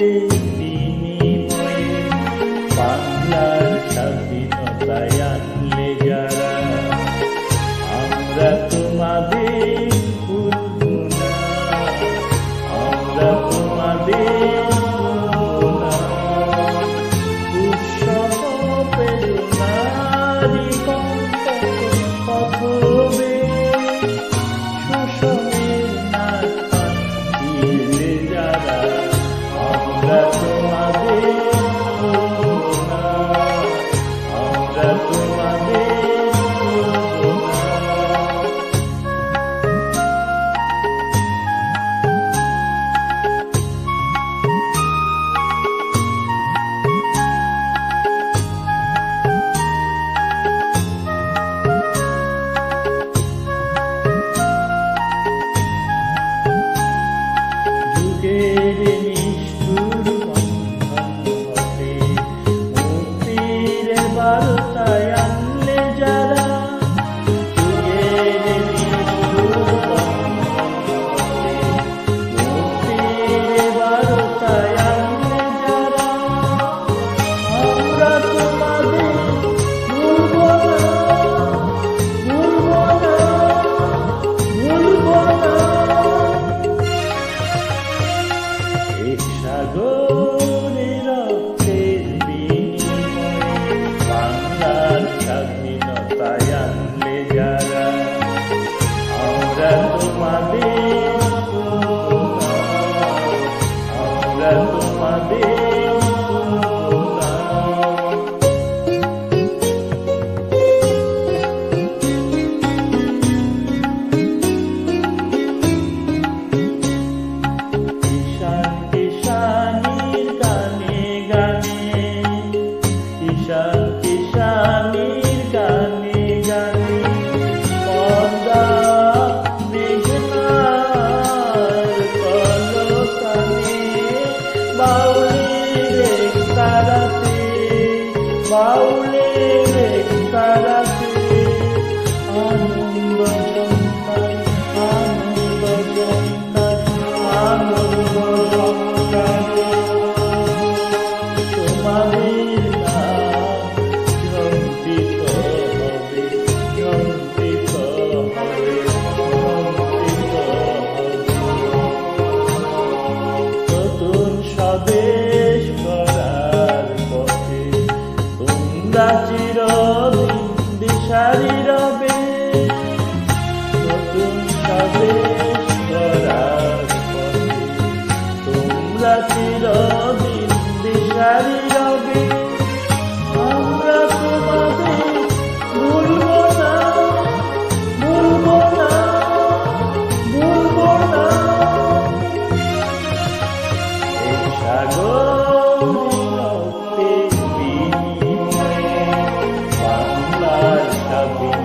বিনিময়ে বাংলার স্বাধীনতায় আনলে যারা আমরা তোমাদের আমরা তোমাদের সাগরে রক্তের বাংলার স্বাধীনতায় আনলে যারা আমরা তোমাদের আমরা তোমাদের দেশ করার পথে তোমরা চিরদিন দিশারি রবে নতুন স্বদেশ করার পথে তোমরা চিরদিন দিশারি love you.